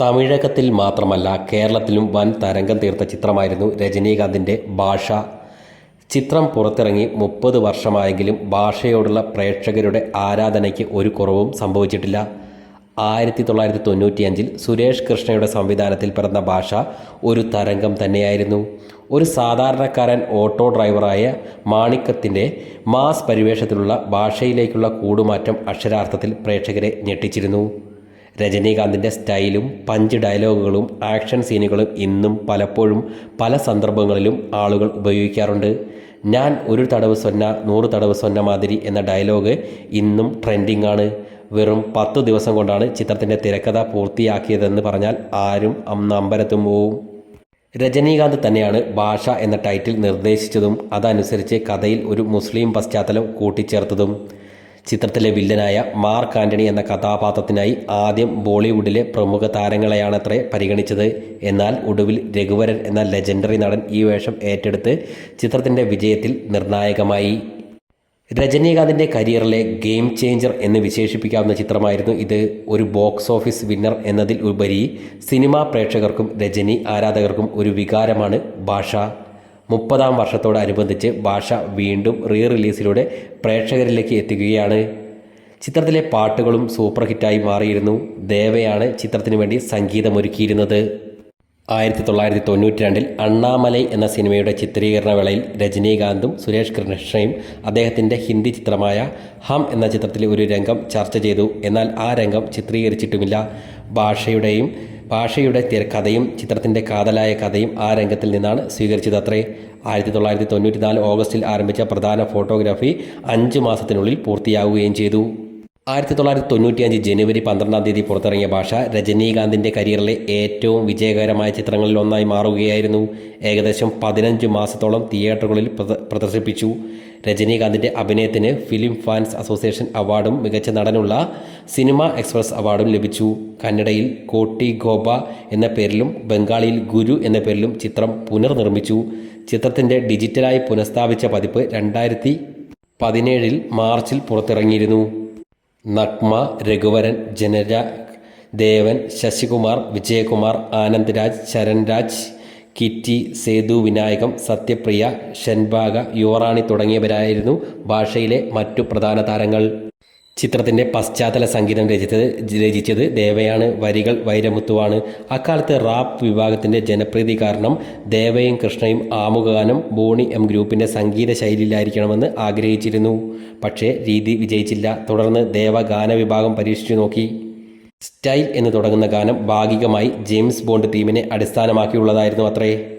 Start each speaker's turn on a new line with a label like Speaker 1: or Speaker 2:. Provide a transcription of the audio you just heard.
Speaker 1: തമിഴകത്തിൽ മാത്രമല്ല കേരളത്തിലും വൻ തരംഗം തീർത്ത ചിത്രമായിരുന്നു രജനീകാന്തിന്റെ ഭാഷ. ചിത്രം പുറത്തിറങ്ങി മുപ്പത് വർഷമായെങ്കിലും ഭാഷയോടുള്ള പ്രേക്ഷകരുടെ ആരാധനയ്ക്ക് ഒരു കുറവും സംഭവിച്ചിട്ടില്ല. ആയിരത്തി തൊള്ളായിരത്തി തൊണ്ണൂറ്റിയഞ്ചിൽ സുരേഷ് കൃഷ്ണയുടെ സംവിധാനത്തിൽ പിറന്ന ഭാഷ ഒരു തരംഗം തന്നെയായിരുന്നു. ഒരു സാധാരണക്കാരൻ ഓട്ടോ ഡ്രൈവറായ മാണിക്കത്തിന്റെ മാസ് പരിവേഷത്തിലുള്ള ഭാഷയിലേക്കുള്ള കൂടുമാറ്റം അക്ഷരാർത്ഥത്തിൽ പ്രേക്ഷകരെ ഞെട്ടിച്ചിരുന്നു. രജനീകാന്തിന്റെ സ്റ്റൈലും പഞ്ച് ഡയലോഗുകളും ആക്ഷൻ സീനുകളും ഇന്നും പലപ്പോഴും പല സന്ദർഭങ്ങളിലും ആളുകൾ ഉപയോഗിക്കാറുണ്ട്. ഞാൻ ഒരു തടവ് സ്വന്ന നൂറ് തടവ് സ്വന്ന മാതിരി എന്ന ഡയലോഗ് ഇന്നും ട്രെൻഡിംഗ് ആണ് വെറും പത്ത് ദിവസം കൊണ്ടാണ് ചിത്രത്തിന്റെ തിരക്കഥ പൂർത്തിയാക്കിയതെന്ന് പറഞ്ഞാൽ ആരും അന്ന് അമ്പരത്തും പോവും. രജനീകാന്ത് തന്നെയാണ് ഭാഷ എന്ന ടൈറ്റിൽ നിർദ്ദേശിച്ചതും അതനുസരിച്ച് കഥയിൽ ഒരു മുസ്ലിം പശ്ചാത്തലം കൂട്ടിച്ചേർത്തതും. ചിത്രത്തിലെ വില്ലനായ മാർക്ക് ആന്റണി എന്ന കഥാപാത്രത്തിനായി ആദ്യം ബോളിവുഡിലെ പ്രമുഖ താരങ്ങളെയാണത്രേ പരിഗണിച്ചത്. എന്നാൽ ഒടുവിൽ രഘുവരൻ എന്ന ലെജൻഡറി നടൻ ഈ വേഷം ഏറ്റെടുത്ത് ചിത്രത്തിന്റെ വിജയത്തിൽ നിർണായകമായി. രജനീകാന്തിന്റെ കരിയറിലെ ഗെയിം ചേഞ്ചർ എന്ന് വിശേഷിപ്പിക്കാവുന്ന ചിത്രമായിരുന്നു ഇത്. ഒരു ബോക്സ് ഓഫീസ് വിന്നർ എന്നതിൽ ഉപരി സിനിമാ പ്രേക്ഷകർക്കും രജനി ആരാധകർക്കും ഒരു വികാരമാണ് ഭാഷ. മുപ്പതാം വർഷത്തോടനുബന്ധിച്ച് ഭാഷ വീണ്ടും റീ റിലീസിലൂടെ പ്രേക്ഷകരിലേക്ക് എത്തുകയാണ് ചിത്രത്തിലെ പാട്ടുകളും സൂപ്പർ ഹിറ്റായി മാറിയിരുന്നു. ദേവയാണ് ചിത്രത്തിനു വേണ്ടി സംഗീതമൊരുക്കിയിരുന്നത്. ആയിരത്തി തൊള്ളായിരത്തി തൊണ്ണൂറ്റി രണ്ടിൽ അണ്ണാമലൈ എന്ന സിനിമയുടെ ചിത്രീകരണ വേളയിൽ രജനീകാന്തും സുരേഷ് കൃഷ്ണയും അദ്ദേഹത്തിന്റെ ഹിന്ദി ചിത്രമായ ഹം എന്ന ചിത്രത്തിലെ ഒരു രംഗം ചർച്ച ചെയ്തു. എന്നാൽ ആ രംഗം ചിത്രീകരിച്ചിട്ടുമില്ല. ഭാഷയുടെയും ഭാഷയുടെ കഥയും ചിത്രത്തിന്റെ കാതലായ കഥയും ആ രംഗത്തിൽ നിന്നാണ് സ്വീകരിച്ചതത്രേ. ആയിരത്തി തൊള്ളായിരത്തി തൊണ്ണൂറ്റി നാല് ഓഗസ്റ്റിൽ ആരംഭിച്ച പ്രധാന ഫോട്ടോഗ്രാഫി അഞ്ച് മാസത്തിനുള്ളിൽ പൂർത്തിയാവുകയും ചെയ്തു. ആയിരത്തി തൊള്ളായിരത്തി തൊണ്ണൂറ്റിയഞ്ച് ജനുവരി പന്ത്രണ്ടാം തീയതി പുറത്തിറങ്ങിയ ഭാഷ രജനീകാന്തിന്റെ കരിയറിലെ ഏറ്റവും വിജയകരമായ ചിത്രങ്ങളിൽ ഒന്നായി മാറുകയായിരുന്നു. ഏകദേശം പതിനഞ്ച് മാസത്തോളം തിയേറ്ററുകളിൽ പ്രദർശിപ്പിച്ചു. രജനീകാന്തിന്റെ അഭിനയത്തിന് ഫിലിം ഫാൻസ് അസോസിയേഷൻ അവാർഡും മികച്ച നടനുള്ള സിനിമ എക്സ്പ്രസ് അവാർഡും ലഭിച്ചു. കന്നഡയിൽ കോട്ടി ഗോപ എന്ന പേരിലും ബംഗാളിയിൽ ഗുരു എന്ന പേരിലും ചിത്രം പുനർനിർമ്മിച്ചു. ചിത്രത്തിന്റെ ഡിജിറ്റലായി പുനഃസ്ഥാപിച്ച പതിപ്പ് രണ്ടായിരത്തി പതിനേഴിൽ മാർച്ചിൽ പുറത്തിറങ്ങിയിരുന്നു. നഗ്മ രഘുവരൻ ജനര ദേവൻ ശശികുമാർ വിജയകുമാർ ആനന്ദ്രാജ് ശരൺരാജ് കിറ്റി സേതു വിനായകം സത്യപ്രിയ ഷൻബാഗ യുവറാണി തുടങ്ങിയവരായിരുന്നു ഭാഷയിലെ മറ്റു പ്രധാന താരങ്ങൾ. ചിത്രത്തിന്റെ പശ്ചാത്തല സംഗീതം രചിച്ചത് രചിച്ചത് ദേവയാണ് വരികൾ വൈരമുത്തുവാണ്. അക്കാലത്ത് റാപ്പ് വിഭാഗത്തിന്റെ ജനപ്രീതി കാരണം ദേവയും കൃഷ്ണയും ആമുഖഗാനം ബോണി എം ഗ്രൂപ്പിന്റെ സംഗീത ശൈലിയിലായിരിക്കണമെന്ന് ആഗ്രഹിച്ചിരുന്നു. പക്ഷേ രീതി വിജയിച്ചില്ല. തുടർന്ന് ദേവ ഗാന വിഭാഗം പരീക്ഷിച്ചു നോക്കി. സ്റ്റൈൽ എന്ന് തുടങ്ങുന്ന ഗാനം ഭാഗികമായി ജെയിംസ് ബോണ്ട് തീമിനെ അടിസ്ഥാനമാക്കിയുള്ളതായിരുന്നു അത്രേ.